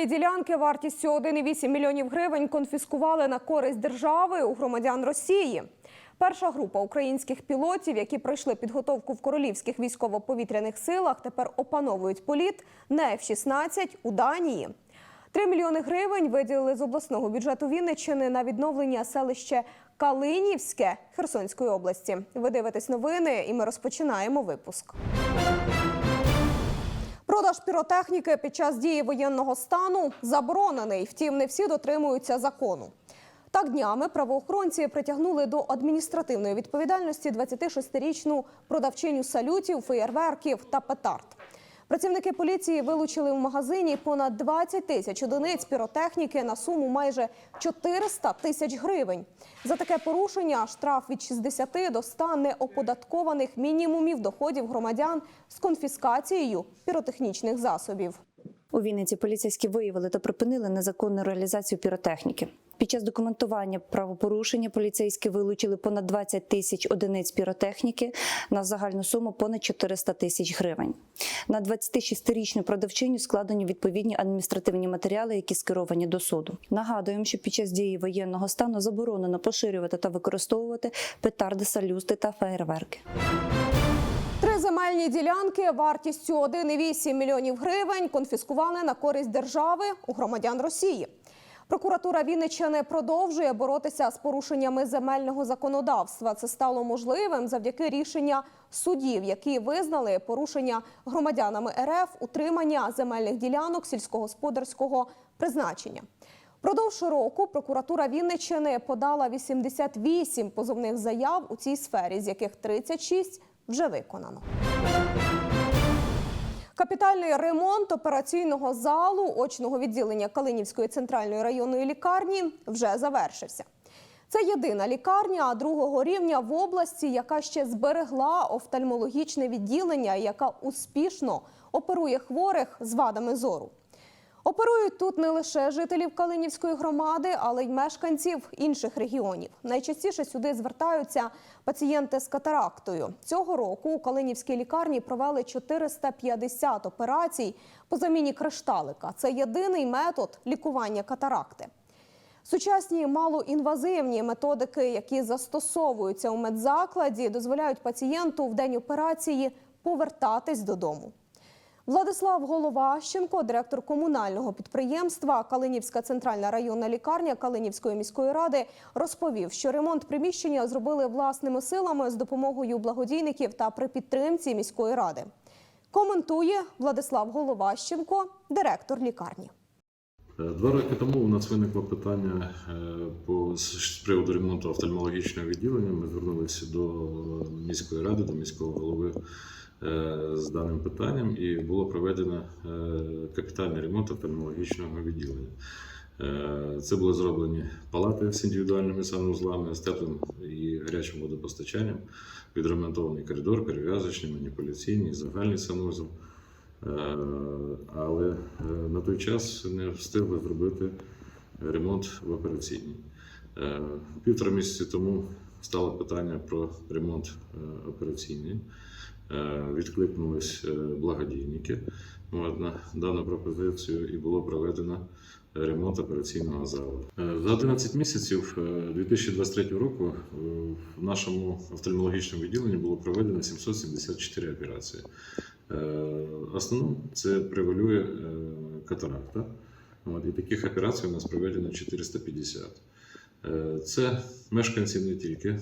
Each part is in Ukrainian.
Земельні ділянки вартістю 1,8 мільйонів гривень конфіскували на користь держави у громадян Росії. Перша група українських пілотів, які пройшли підготовку в королівських військово-повітряних силах, тепер опановують політ на F-16 у Данії. 3 мільйони гривень виділили з обласного бюджету Вінниччини на відновлення селище Калинівське Херсонської області. Ви дивитесь новини, і ми розпочинаємо випуск. Продаж піротехніки під час дії воєнного стану заборонений. Втім, не всі дотримуються закону. Так днями правоохоронці притягнули до адміністративної відповідальності 26-річну продавчиню салютів, феєрверків та петард. Працівники поліції вилучили в магазині понад 20 тисяч одиниць піротехніки на суму майже 400 тисяч гривень. За таке порушення штраф від 60 до 100 неоподаткованих мінімумів доходів громадян з конфіскацією піротехнічних засобів. У Вінниці поліцейські виявили та припинили незаконну реалізацію піротехніки. Під час документування правопорушення поліцейські вилучили понад 20 тисяч одиниць піротехніки на загальну суму понад 400 тисяч гривень. На 26-річну продавчиню складені відповідні адміністративні матеріали, які скеровані до суду. Нагадуємо, що під час дії воєнного стану заборонено поширювати та використовувати петарди, салюсти та феєрверки. Земельні ділянки вартістю 1,8 мільйонів гривень конфіскували на користь держави у громадян Росії. Прокуратура Вінниччини продовжує боротися з порушеннями земельного законодавства. Це стало можливим завдяки рішення судів, які визнали порушення громадянами РФ утримання земельних ділянок сільськогосподарського призначення. Продовж року прокуратура Вінниччини подала 88 позовних заяв у цій сфері, з яких 36 вже виконано. Капітальний ремонт операційного залу очного відділення Калинівської центральної районної лікарні вже завершився. Це єдина лікарня другого рівня в області, яка ще зберегла офтальмологічне відділення, яка успішно оперує хворих з вадами зору. Оперують тут не лише жителів Калинівської громади, але й мешканців інших регіонів. Найчастіше сюди звертаються пацієнти з катарактою. Цього року у Калинівській лікарні провели 450 операцій по заміні кришталика. Це єдиний метод лікування катаракти. Сучасні малоінвазивні методики, які застосовуються у медзакладі, дозволяють пацієнту в день операції повертатись додому. Владислав Головащенко, директор комунального підприємства Калинівська центральна районна лікарня Калинівської міської ради, розповів, що ремонт приміщення зробили власними силами з допомогою благодійників та при підтримці міської ради. Коментує Владислав Головащенко, директор лікарні. Е, Два роки тому у нас виникло питання е, по з приводу ремонту офтальмологічного відділення. Ми звернулися до міської ради, до міського голови з даним питанням, і було проведено е, капітальний ремонт офтальмологічного відділення. Е, Це були зроблені палати з індивідуальними санузлами, з теплим і гарячим водопостачанням, відремонтований коридор, перев'язочний, маніпуляційний, загальний санузел. Е, Але е, на той час не встигли зробити ремонт в операційній. Е, Півтора місяці тому стало питання про ремонт е, операційний. Е, Відкликнулись е, благодійники на дану пропозицію і було проведено ремонт операційного залу. Е, За 11 місяців е, 2023 року в нашому офтальмологічному відділенні було проведено 774 операції. Основному це превалює катаракта. І таких операцій у нас проведено 450. Е, Це мешканці не тільки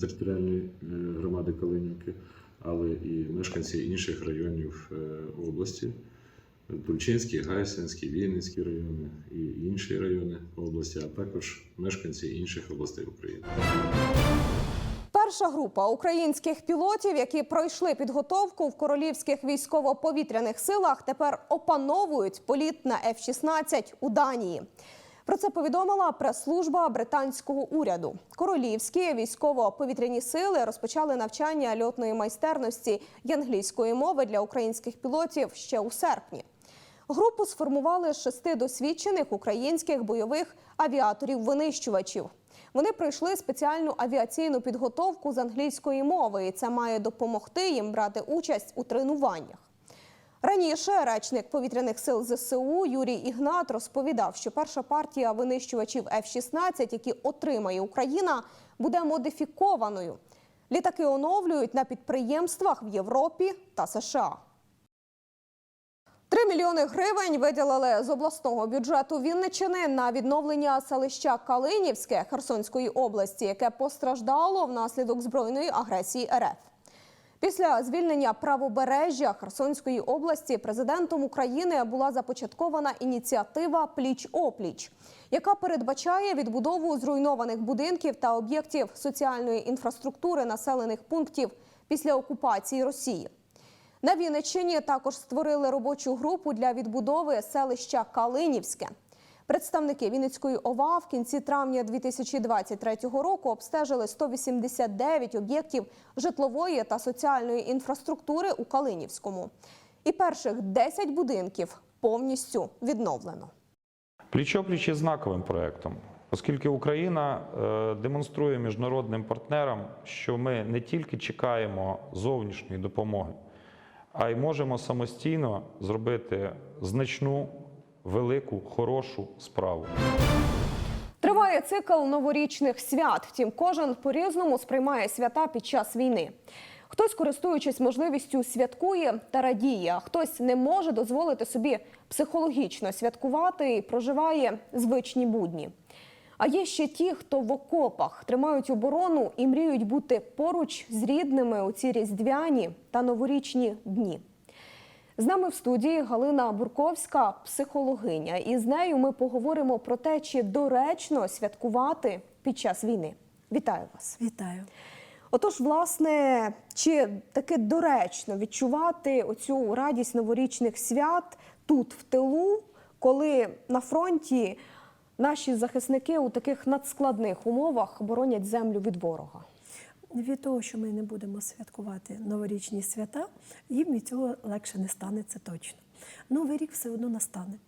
територіальної громади Калинівки, але і мешканці інших районів е, області. Тульчинський, Гайсинський, Вінницький райони і інші райони області, а також мешканці інших областей України. Перша група українських пілотів, які пройшли підготовку в королівських військово-повітряних силах, тепер опановують політ на F-16 у Данії. Про це повідомила прес-служба британського уряду. Королівські військово-повітряні сили розпочали навчання льотної майстерності й англійської мови для українських пілотів ще у серпні. Групу сформували з шести досвідчених українських бойових авіаторів-винищувачів. Вони пройшли спеціальну авіаційну підготовку з англійської мови, і це має допомогти їм брати участь у тренуваннях. Раніше речник повітряних сил ЗСУ Юрій Ігнат розповідав, що перша партія винищувачів F-16, які отримає Україна, буде модифікованою. Літаки оновлюють на підприємствах в Європі та США. Три мільйони гривень виділили з обласного бюджету Вінничини на відновлення селища Калинівське Херсонської області, яке постраждало внаслідок збройної агресії РФ. Після звільнення правобережжя Херсонської області президентом України була започаткована ініціатива Пліч опліч, яка передбачає відбудову зруйнованих будинків та об'єктів соціальної інфраструктури населених пунктів після окупації Росії. На Вінниччині також створили робочу групу для відбудови селища Калинівське. Представники Вінницької ОВА в кінці травня 2023 року обстежили 189 об'єктів житлової та соціальної інфраструктури у Калинівському. І перших 10 будинків повністю відновлено. Пліч-опліч є знаковим проєктом, оскільки Україна е, демонструє міжнародним партнерам, що ми не тільки чекаємо зовнішньої допомоги, а й можемо самостійно зробити значну, велику, хорошу справу. Триває цикл новорічних свят. Втім, кожен по-різному сприймає свята під час війни. Хтось, користуючись можливістю, святкує та радіє, а хтось не може дозволити собі психологічно святкувати і проживає звичні будні. А є ще ті, хто в окопах тримають оборону і мріють бути поруч з рідними у ці різдвяні та новорічні дні. З нами в студії Галина Бурковська, психологиня, і з нею ми поговоримо про те, чи доречно святкувати під час війни. Вітаю вас! Вітаю. Отож, власне, чи таки доречно відчувати оцю радість новорічних свят тут, в тилу, коли на фронті наші захисники у таких надскладних умовах боронять землю від ворога? Від того, що ми не будемо святкувати новорічні свята, їм від цього легше не стане, це точно. Новий рік все одно настане.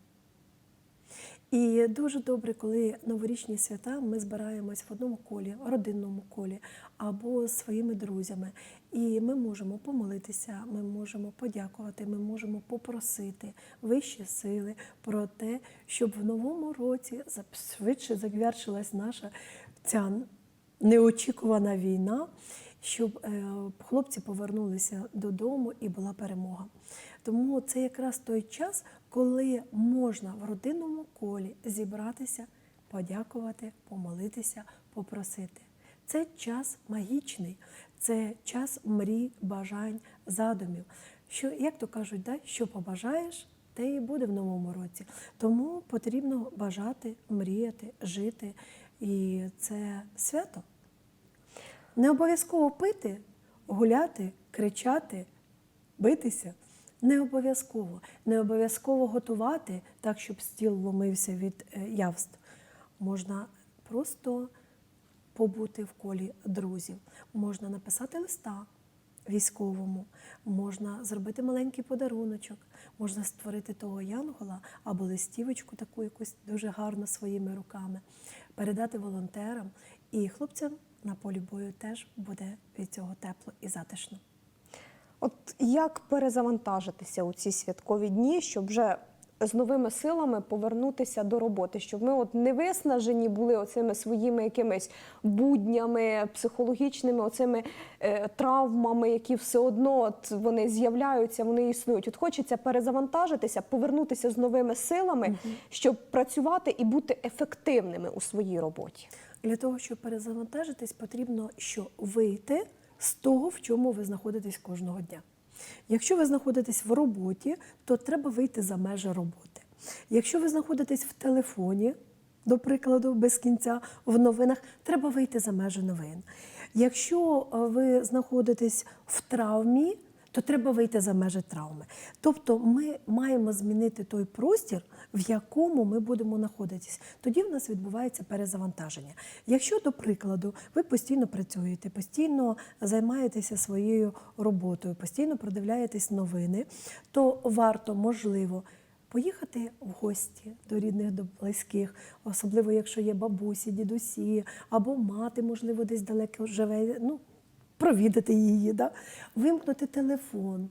І дуже добре, коли новорічні свята ми збираємось в одному колі, родинному колі або своїми друзями. І ми можемо помолитися, ми можемо подякувати, ми можемо попросити вищі сили про те, щоб в новому році швидше завершилась наша ця неочікувана війна, щоб е, хлопці повернулися додому і була перемога. Тому це якраз той час, коли можна в родинному колі зібратися, подякувати, помолитися, попросити. Це час магічний, це час мрій, бажань, задумів. Що, як то кажуть, да, що побажаєш, те і буде в новому році. Тому потрібно бажати, мріяти, жити. І це свято. Не обов'язково пити, гуляти, кричати, битися. Не обов'язково. Не обов'язково готувати так, щоб стіл ломився від е, явств. Можна просто побути в колі друзів. Можна написати листа військовому, можна зробити маленький подаруночок, можна створити того янгола або листівочку, таку якусь дуже гарно своїми руками, передати волонтерам. І хлопцям на полі бою теж буде від цього тепло і затишно. От як перезавантажитися у ці святкові дні, щоб вже з новими силами повернутися до роботи, щоб ми от не виснажені були оцими своїми якимись буднями, психологічними оцими е, травмами, які все одно от вони з'являються, вони існують. От хочеться перезавантажитися, повернутися з новими силами, щоб працювати і бути ефективними у своїй роботі. Для того, щоб перезавантажитись, потрібно що вийти з того, в чому ви знаходитесь кожного дня. Якщо ви знаходитесь в роботі, то треба вийти за межі роботи. Якщо ви знаходитесь в телефоні, до прикладу, без кінця в новинах, треба вийти за межі новин. Якщо е, ви знаходитесь в травмі, то треба вийти за межі травми. Тобто ми маємо змінити той простір, в якому ми будемо знаходитись. Тоді в нас відбувається перезавантаження. Якщо, до прикладу, ви постійно працюєте, постійно займаєтеся своєю роботою, постійно продивляєтесь новини, то варто, можливо, Поїхати в гості до рідних, до близьких, особливо якщо є бабусі, дідусі, або мати, можливо, десь далеко живе, ну, провідати її, да? вимкнути телефон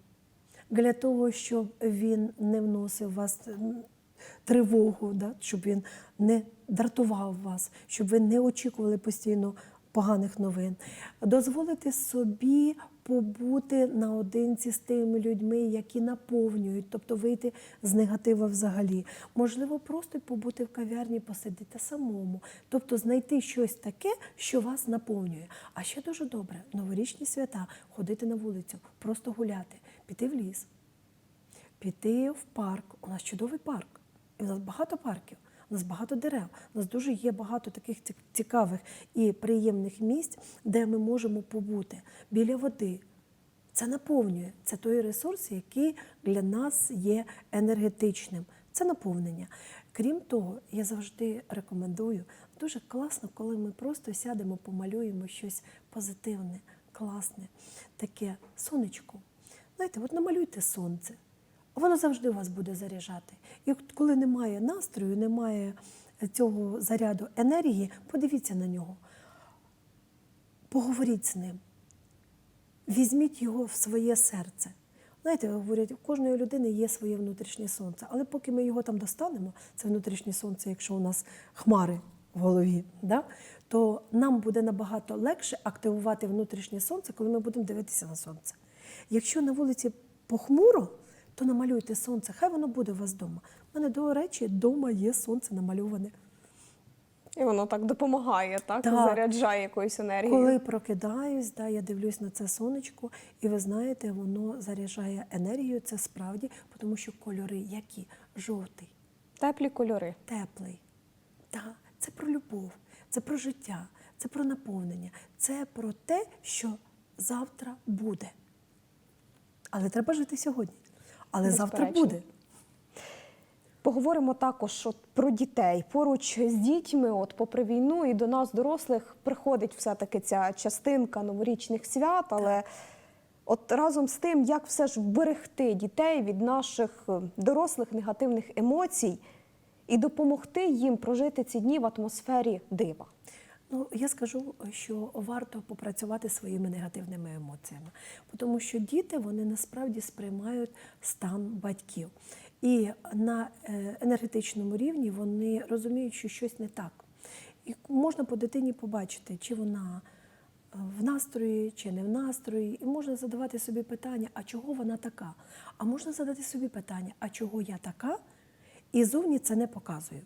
для того, щоб він не вносив вас тривогу, да? щоб він не дратував вас, щоб ви не очікували постійно поганих новин. Дозволити собі побути наодинці з тими людьми, які наповнюють, тобто вийти з негатива взагалі. Можливо, просто побути в кав'ярні, посидіти самому, тобто знайти щось таке, що вас наповнює. А ще дуже добре новорічні свята ходити на вулицю, просто гуляти, піти в ліс, піти в парк. У нас чудовий парк. І у нас багато парків, у нас багато дерев. У нас дуже є багато таких цікавих і приємних місць, де ми можемо побути біля води. Це наповнює. Це той ресурс, який для нас є енергетичним. Це наповнення. Крім того, я завжди рекомендую дуже класно, коли ми просто сядемо, помалюємо щось позитивне, класне, таке сонечко. Знаєте, от намалюйте сонце. Воно завжди вас буде заряджати. І коли немає настрою, немає цього заряду енергії, подивіться на нього, поговоріть з ним, візьміть його в своє серце. Знаєте, говорять, у кожної людини є своє внутрішнє сонце, але поки ми його там достанемо, це внутрішнє сонце, якщо у нас хмари в голові, да? то нам буде набагато легше активувати внутрішнє сонце, коли ми будемо дивитися на сонце. Якщо на вулиці похмуро, то намалюйте сонце, хай воно буде у вас вдома. У мене, до речі, вдома є сонце намальоване. І воно так допомагає, так? Так. Заряджає якоюсь енергією. Коли прокидаюсь, да, я дивлюсь на це сонечко, і ви знаєте, воно заряджає енергію. Це справді, тому що кольори які? Жовтий, Теплі кольори. теплий. Да, це про любов, це про життя, це про наповнення, це про те, що завтра буде. Але треба жити сьогодні. Але завтра буде. Поговоримо також от про дітей. Поруч з дітьми, от попри війну, і до нас, дорослих, приходить все-таки ця частинка новорічних свят, але от разом з тим, як все ж вберегти дітей від наших е, дорослих негативних емоцій і допомогти їм прожити ці дні в атмосфері дива. Ну, я скажу, що варто попрацювати своїми негативними емоціями, тому що діти вони насправді сприймають стан батьків. І на е, енергетичному рівні вони розуміють, що щось не так. І можна по дитині побачити, чи вона е, в настрої, чи не в настрої. І можна задавати собі питання, а чого вона така? А можна задати собі питання, а чого я така? І зовні це не показую.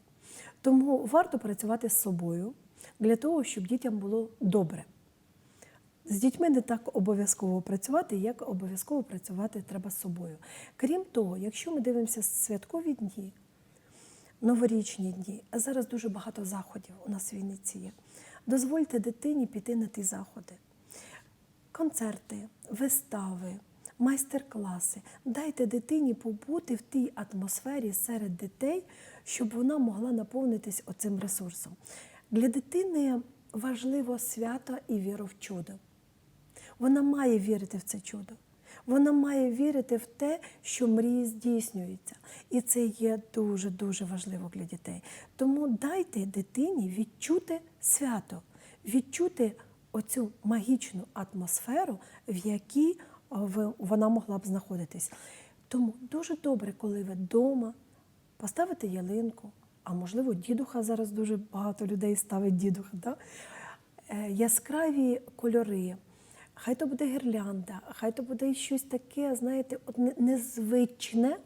Тому варто працювати з собою для того, щоб дітям було добре. З дітьми не так обов'язково працювати, як обов'язково працювати треба з собою. Крім того, якщо ми дивимося святкові дні, новорічні дні, а зараз дуже багато заходів у нас в Вінниці є. Дозвольте дитині піти на ті заходи. Концерти, вистави, майстер-класи. Дайте дитині побути в тій атмосфері серед дітей, щоб вона могла наповнитись оцим ресурсом. Для дитини важливо свято і віра в чудо. Вона має вірити в це чудо. Вона має вірити в те, що мрії здійснюються. І це є дуже-дуже важливо для дітей. Тому дайте дитині відчути свято, відчути оцю магічну атмосферу, в якій вона могла б знаходитись. Тому дуже добре, коли ви вдома поставите ялинку, а можливо, дідуха зараз дуже багато людей ставить дідуха. Да? Е, Яскраві кольори. Хай то буде гірлянда, хай то буде щось таке, знаєте, незвичне,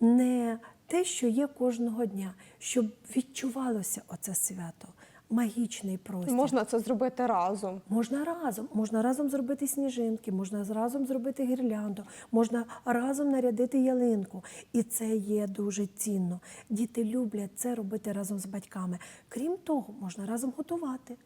не те, що є кожного дня, щоб відчувалося оце свято, магічний простір. Можна це зробити разом. Можна разом, можна разом зробити сніжинки, можна разом зробити гірлянду, можна разом нарядити ялинку. І це є дуже цінно. Діти люблять це робити разом з батьками. Крім того, можна разом готувати.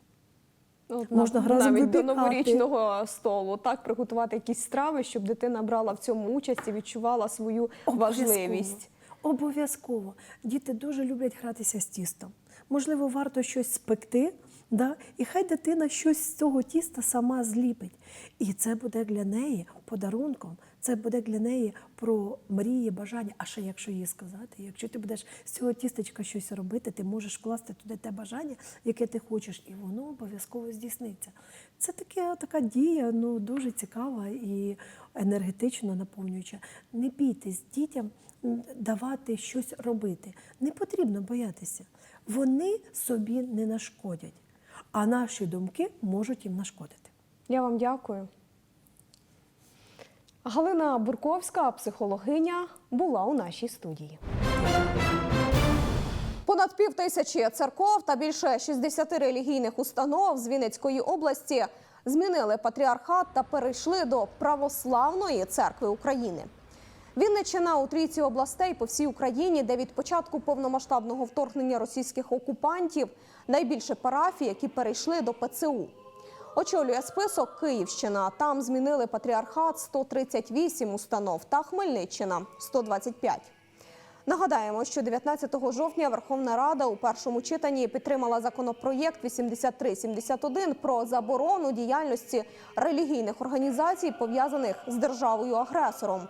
От Можна нав- разом навіть до новорічного столу, так приготувати якісь страви, щоб дитина брала в цьому участь і відчувала свою важливість. Обов'язково. Діти дуже люблять гратися з тістом. Можливо, варто щось спекти, да? і хай дитина щось з цього тіста сама зліпить. І це буде для неї подарунком. Це буде для неї про мрії, бажання. А ще якщо їй сказати, якщо ти будеш з цього тістечка щось робити, ти можеш вкласти туди те бажання, яке ти хочеш, і воно обов'язково здійсниться. Це таке, така дія, ну дуже цікава і енергетично наповнююча. Не бійтесь дітям давати щось робити. Не потрібно боятися. Вони собі не нашкодять, а наші думки можуть їм нашкодити. Я вам дякую. Галина Бурковська, психологиня, була у нашій студії. Понад пів тисячі церков та більше 60 релігійних установ з Вінницької області змінили патріархат та перейшли до православної церкви України. Вінниччина у трійці областей по всій Україні, де від початку повномасштабного вторгнення російських окупантів найбільше парафій, які перейшли до ПЦУ. Очолює список Київщина. Там змінили патріархат 138 установ та Хмельниччина 125. Нагадаємо, що 19 жовтня Верховна Рада у першому читанні підтримала законопроєкт 8371 про заборону діяльності релігійних організацій, пов'язаних з державою-агресором.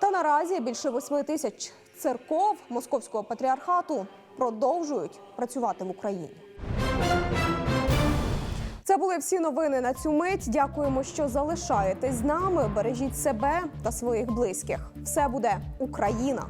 Та наразі більше 8 тисяч церков Московського патріархату продовжують працювати в Україні. Це були всі новини на цю мить. Дякуємо, що залишаєтесь з нами. Бережіть себе та своїх близьких. Все буде Україна.